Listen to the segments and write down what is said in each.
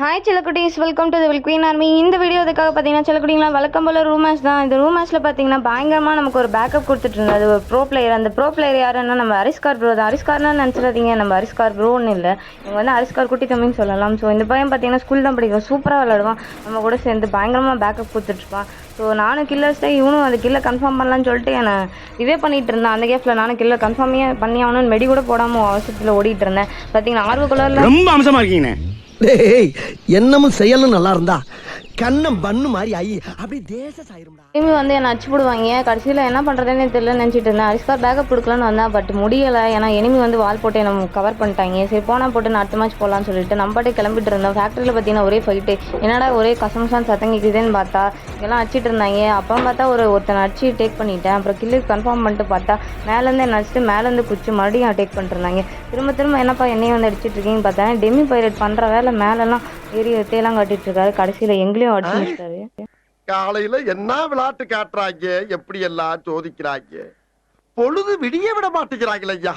Hi செல்லக்குட்டிஸ் welcome to the will army இந்த video இதுக்காக பார்த்தீங்கன்னா செல்லக்குட்டிங்களா வழக்கம் போல் ரூமேஸ் தான். இந்த ரூமேஸில் பார்த்தீங்கன்னா பயங்கரமாக நமக்கு ஒரு பேக்கப் கொடுத்துட்டு இருந்தது ஒரு ப்ரோ பிளேயர் அந்த ப்ரோ பிளேயர் யாருன்னா நம்ம அரிஸ்கார் ப்ரோ தான். அரிஸ்கார்னு நினச்சிடாதீங்க. நம்ம அரிஸ்கார் ப்ரோன்னு இல்லை. இவங்க வந்து அரிஸ்கார் குட்டி தம்பின்னு சொல்லலாம். ஸோ இந்த பையன் பார்த்தீங்கன்னா ஸ்கூல் தான் படிக்கும் சூப்பராக விளாடுவான் நம்ம கூட சேர்ந்து பயங்கரமாக பேக்கப் கொடுத்துட்ருப்பான் ஸோ நானும் கில்லர்ஸ்ட்டே இவனும் அந்த கில்லை கன்ஃபார்ம் பண்ணலான்னு சொல்லிட்டு என்னை இதே பண்ணிட்டு இருந்தேன். அந்த கேஃபில் நானும் கில்லை கன்ஃபார்மே பண்ணி ஆகணும்னு மெடி கூட போடாமல் அவசரத்தில் ஓடிட்டு இருந்தேன். பார்த்தீங்கன்னா ஆர்வ கலரில் ரொம்ப அம்சமாக இருக்கீங்க என்னமும் செய்யலும் நல்லா இருந்தா. கண்ணம் பண்ணு மாதிரி ஆகி அப்படி தேச சாயிரும்டா திரும்பி வந்து என்னை அச்சு போடுவாங்க. கடைசியில் என்ன பண்ணுறதுன்னு தெரியல நினச்சிட்டு இருந்தேன். அரிஸ்கார் பேக்கப் கொடுக்கலான்னு வந்தேன் பட் முடியலை. ஏன்னா எனிமி வந்து வால் போட்டு என்ன கவர் பண்ணிட்டாங்க. சரி போனால் போட்டு நான் அடுத்த மேட்ச் போகலான்னு சொல்லிட்டு நம்ம பாட்டு கிளம்பிட்டு இருந்தோம். ஃபேக்ட்ரியில் பார்த்தீங்கன்னா ஒரே ஃபைட்டு என்னடா ஒரே கசமசான் சத்தம் கேட்குதுன்னு பார்த்தா இதெல்லாம் அடிச்சிட்டு இருந்தாங்க. அப்புறம் பார்த்தா ஒரு ஒருத்தனை அடிச்சு டேக் பண்ணிட்டேன். அப்புறம் கில்லு கன்ஃபார்ம் பண்ணிட்டு பார்த்தா மேலேருந்து என்ன அடிச்சுட்டு மேலேருந்து குச்சி மறுபடியும் டேக் பண்ணிருந்தாங்க திரும்ப திரும்ப என்னப்பா என்னையும் வந்து அடிச்சிட்டு இருக்கீங்கன்னு பார்த்தா டெமி பைரட் பண்ணுற வேலை மேலெல்லாம் ஏறி தேலாம் காட்டிட்டு இருக்காரு கடைசியில் எங்களையும் அடிச்சு முடிச்சிட்டாரு காலையில என்ன விளையாட்டு காட்டுறாங்க? எப்படி எல்லாம் சோதிக்கிறாங்க? பொழுது விடிய விட மாட்டேங்கிறாங்களே ஐயா.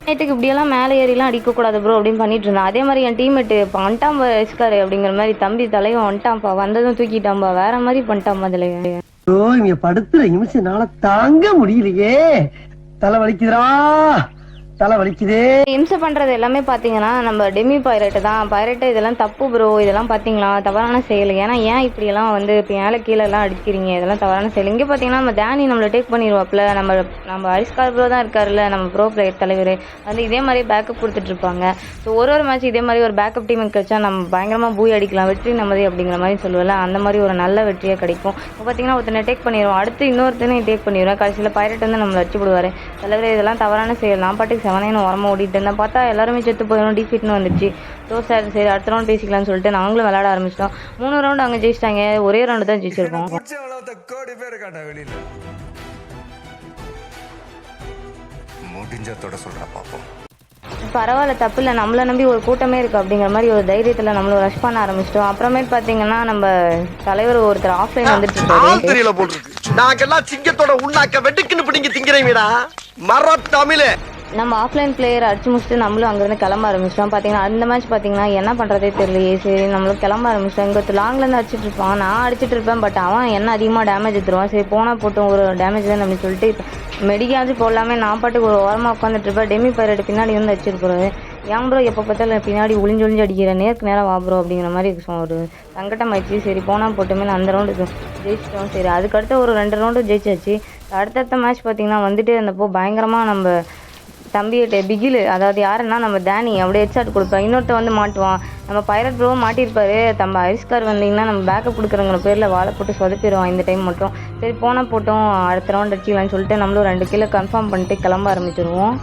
நைட்டுக்கு இப்படியெல்லாம் மேலே ஏறிலாம் அடிக்கக்கூடாது ப்ரோ அப்படின்னு பண்ணிட்டு இருந்தேன். அதே மாதிரி என் டீம்மேட்டு இப்போ வந்துட்டாம்பா எஸ்காரு அப்படிங்கிற மாதிரி தம்பி தலைவன் வந்துட்டான்ப்பா வந்ததும் தூக்கிட்டான்பா வேற மாதிரி பண்ணிட்டான்பா தலைவன் ஓ இங்க படுத்துற நிமிஷம் என்னால தாங்க முடியலையே. தலை வலிக்குதுடா. தலை வலிக்குதே இம்சை பண்றது எல்லாமே பார்த்தீங்கன்னா நம்ம டெமி பைரட் தான். பைரட் இதெல்லாம் தப்பு ப்ரோ இதெல்லாம் பார்த்தீங்களா தவறான செயல். ஏன்னா ஏன் இப்படியெல்லாம் வந்து இப்போ மேலே கீழே எல்லாம் அடிக்கிறீங்க? இதெல்லாம் தவறான செயல். இங்கே பாத்தீங்கன்னா நம்ம டேனி நம்மளை டேக் பண்ணிடுவாப்ல நம்ம நம்ம அரிஸ்கார் ப்ரோ தான் இருக்காருல்ல நம்ம ப்ரோ பிளேயர் தலைவர். வந்து இதே மாதிரி பேக்கப் கொடுத்துட்டு இருப்பாங்க. ஸோ ஒரு ஒரு மேட்ச் இதே மாதிரி ஒரு பேக்கப் டீம் கிடைச்சா நம்ம பயங்கரமா பூய் அடிக்கலாம். வெற்றி நமதே அப்படிங்கிற மாதிரி சொல்லுவல அந்த மாதிரி ஒரு நல்ல வெற்றியாக கிடைக்கும். இப்போ பாத்தீங்கன்னா ஒருத்தனை டேக் பண்ணிடுவோம் அடுத்து இன்னொருத்தனை டேக் பண்ணிடுவேன் கடைசியில் பைரட் வந்து நம்மளை வச்சு விடுவார் தலைவர் இதெல்லாம் தவறான செயல். நான் பாட்டுக்கு செவனேன்னு உரமா ஓடிட்டு இருந்தேன். பார்த்தா எல்லாருமே செத்து போயிடும் டிஃபிட்னு வந்துச்சு. ஸோ சார் சரி அடுத்த ரவுண்ட் பேசிக்கலாம்னு சொல்லிட்டு நாங்களும் விளையாட ஆரம்பிச்சிட்டோம். மூணு ரவுண்டு அங்கே ஜெயிச்சிட்டாங்க. ஒரே ரவுண்டு தான் ஜெயிச்சிருக்கோம். பிடிச்ச வளர்த்த கோடி பேர் காட்டா வெளியில. முடிஞ்சத்தோட சொல்றா பாப்போம். பரவாயில்ல தப்பு இல்லை. நம்மளை நம்பி ஒரு கூட்டமே இருக்குது அப்படிங்கிற மாதிரி ஒரு தைரியத்தில் நம்மளும் ரஷ் பண்ண ஆரம்பிச்சிட்டோம். அப்புறமேட்டு பார்த்தீங்கன்னா நம்ம தலைவர் ஒருத்தர் ஆஃப்லைன் வந்துட்டு இருக்காரு. ஆள் தெரியல போட்டுருக்கு நாங்கெல்லாம் சிங்கத்தோட உண்ணாக்க வெட்டுக்குன்னு பிடிங்க திங்கிறீங்கடா மர தமிழே. நம்ம ஆஃப்லைன் பிளேயர் அடிச்சு முடிச்சுட்டு நம்மளும் அங்கேருந்து கிளம்ப ஆரம்பிச்சிட்டோம். பார்த்தீங்கன்னா அந்த மேட்ச் பார்த்தீங்கன்னா என்ன பண்ணுறதே தெரியலையே. சரி நம்மளும் கிளம்ப ஆரம்பிச்சிட்டோம். இங்கே லாங்லேருந்து அடிச்சிட்டு இருப்பான். நான் அடிச்சிட்டு இருப்பேன் பட் அவன் என்ன அதிகமாக டேமேஜ் எடுத்துருவான்? சரி போனால் போட்டும் ஒரு டேமேஜ் தான் அப்படின்னு சொல்லிட்டு இப்போ போடலாமே. நான் பாட்டுக்கு ஒரு ஓரமாக உட்காந்துட்டு இருப்பேன். டெமி பைரட் பின்னாடி வந்து அடிச்சிட்டு ஏன் ப்ரோ எப்போ பார்த்தாலும் பின்னாடி ஒளிஞ்சு ஒளிஞ்சு அடிக்கிற நேருக்கு நேரம் வா ப்ரோ அப்படிங்கிற மாதிரி இருக்கும் ஒரு சங்கடம் ஆயிடுச்சு. சரி போனால் போட்டுமே நான் அந்த ரவுண்டு ஜெயிச்சிட்டோம். சரி அதுக்கடுத்து ஒரு ரெண்டு ரவுண்டு ஜெயிச்சாச்சு. அடுத்தடுத்த மேட்ச் பார்த்தீங்கன்னா வந்துட்டு இருந்தப்போ பயங்கரமாக நம்ம தம்பிகிட்ட பிகிலு அதாவது யாருன்னா நம்ம டேனி அப்படியே ஹெட்ஷாட் கொடுப்பேன் இன்னொருத்த வந்து மாட்டுவான். நம்ம பைரட் ப்ரோ மாட்டியிருப்பாரு. நம்ம அரிஸ்கார் வந்தீங்கன்னா நம்ம பேக்கப் கொடுக்குறங்கிற பேரில் வாழை போட்டு சொதப்பிடுவான் இந்த டைம் மட்டும். சரி போனால் போட்டோம் அடுத்த ரவுண்ட் அடிச்சிக்கலாம்னு சொல்லிட்டு நம்மளும் ரெண்டு கிலோ கன்ஃபார்ம் பண்ணிட்டு கிளம்ப ஆரம்பிச்சிருவோம்.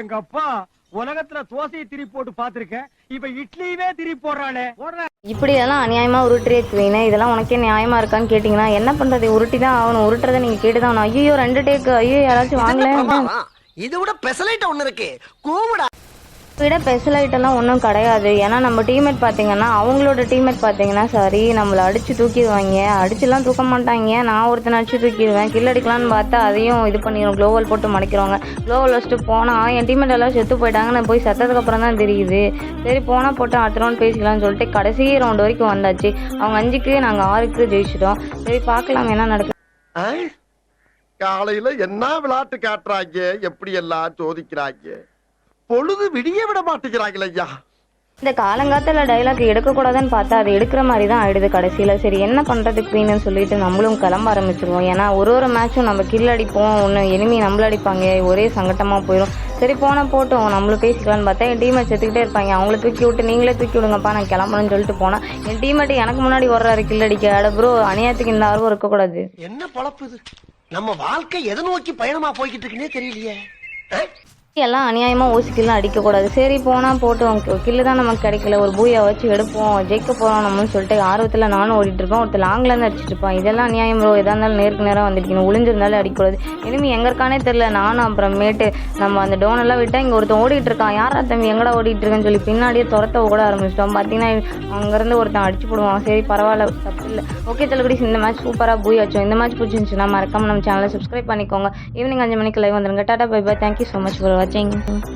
எங்க அப்பா உலகத்துல தோசையை திருப்பி போட்டு பாத்திருக்கேன் இப்ப இட்லியுமே திருப்பி போடுறானே போடுற. இப்படி இதெல்லாம் அநியாயமாக உருட்டுறே குவீனே இதெல்லாம் உனக்கே நியாயமாக இருக்கான்னு கேட்டிங்கன்னா என்ன பண்ணுறது உருட்டி தான் ஆகணும். உருட்டுறதை நீங்கள் கேட்டு தான் ஆகணும். ஐயோ ரெண்டு டேக்கு ஐயோ யாராச்சும் வாங்கல இது விட பெசலைட் ஒண்ணு இருக்கு. கூவுடா. விட ஸ்பெஷல் ஐட்டம்லாம் ஒன்றும் கிடையாது. ஏன்னா நம்ம டீம்மேட் பார்த்தீங்கன்னா அவங்களோட டீம்மேட் பார்த்தீங்கன்னா சரி நம்மளை அடித்து தூக்கிடுவாங்க. அடிச்சுலாம் தூக்க மாட்டாங்க. நான் ஒருத்தனை அடிச்சு தூக்கிடுவேன். கில் அடிக்கலான்னு பார்த்தா அதையும் இது பண்ணிடும் க்ளோவல் போட்டு மடைக்கிறவங்க க்ளோவல் வச்சுட்டு போனால் என் டீம்மேட் எல்லாம் செத்து போயிட்டாங்க. நான் போய் செத்ததுக்கு அப்புறம் தான் தெரியுது. சரி போனால் போட்டு அடுத்த ரவுண்ட் பேசிக்கலாம்னு சொல்லிட்டு கடைசி ரவுண்ட் வரைக்கும் வந்தாச்சு. அவங்க அஞ்சுக்கு நாங்கள் ஆறுக்கு ஜெயிச்சிட்டோம். சரி பார்க்கலாம் என்ன நடக்குது. காலையில என்ன விளையாட்டு காட்டுறாங்க? எப்படி எல்லாம் சோதிக்கிறாங்க? பொழுது விடிய விட மாட்டேங்கிறாங்களே ஐயா. இந்த காலங்காத்தில் டைலாக் எடுக்கக்கூடாதுன்னு பார்த்தா அது எடுக்கிற மாதிரி தான் ஆயிடுது கடைசியில். சரி என்ன பண்ணுறதுக்கு குவீன்னு சொல்லிட்டு நம்மளும் கிளம்ப ஆரம்பிச்சிருவோம். ஏன்னா ஒரு ஒரு மேட்சும் நம்ம கில் அடிப்போம். ஒன்று எனிமி நம்மள அடிப்பாங்க. ஒரே சங்கட்டமாக போயிடும் சரி போனால் போட்டோம். நம்மளும் பேசிக்கலாம்னு பார்த்தா என் டீமை செத்துக்கிட்டே இருப்பாங்க. அவங்கள தூக்கி விட்டு நீங்களே தூக்கி விடுங்கப்பா நான் கிளம்பணும்னு சொல்லிட்டு போனேன் என் டீமேட்டு எனக்கு முன்னாடி வர்றாரு கில் அடிக்க. அட ப்ரோ அநியாயத்துக்கு இந்த ஆர்வம் இருக்கக்கூடாது. என்ன பொழப்பு இது? நம்ம வாழ்க்கை எதை நோக்கி பயணமா போய்கிட்டு இருக்குன்னே தெரியலையே. எல்லாம் அநியாயமாக ஓசிக்கெல்லாம் அடிக்கக்கூடாது. சரி போனால் போட்டோம் கில்லு தான் நமக்கு கிடைக்கல. ஒரு பூயை வச்சு எடுப்போம். ஜெயிக்க போகிறோம் நம்மன்னு சொல்லிட்டு ஆர்வத்தில் நானும் ஓடிட்டு இருப்பேன். ஒருத்தர் லாங்லேருந்து அடிச்சிட்டு இருப்பான். இதெல்லாம் அநியாயம் ப்ரோ எதாக இருந்தாலும் நேருக்கு நேராக வந்துருக்கணும். ஒளிஞ்சிருந்தாலும் அடிக்கக்கூடாது. இனிமே எங்கே இருக்கானே தெரில நானும் அப்புறமேட்டு நம்ம அந்த டோனெல்லாம் விட்டால் இங்கே ஒருத்தன் ஓடிட்டு இருக்கான். யாரா தம்பி? எங்கடா ஓடிட்டு இருக்கேன்னு சொல்லி பின்னாடியே துரத்த கூட ஆரம்பிச்சிட்டோம். பார்த்தீங்கன்னா அங்கேருந்து ஒருத்தன் அடிச்சு போடுவான். சரி பரவாயில்ல. தப்பு இல்லை. ஓகே தள்ளுபடி. இந்த மேட்ச் சூப்பராக பூய் வச்சோம். இந்த மேட்ச் பிடிச்சிருந்துச்சுன்னா மறக்காம நம்ம சேனலை சப்ஸ்கிரைப் பண்ணிக்கோங்க. ஈவினிங் அஞ்சு மணிக்கு லைவ் வந்துருங்க. Tata bye bye thank you so much for watching.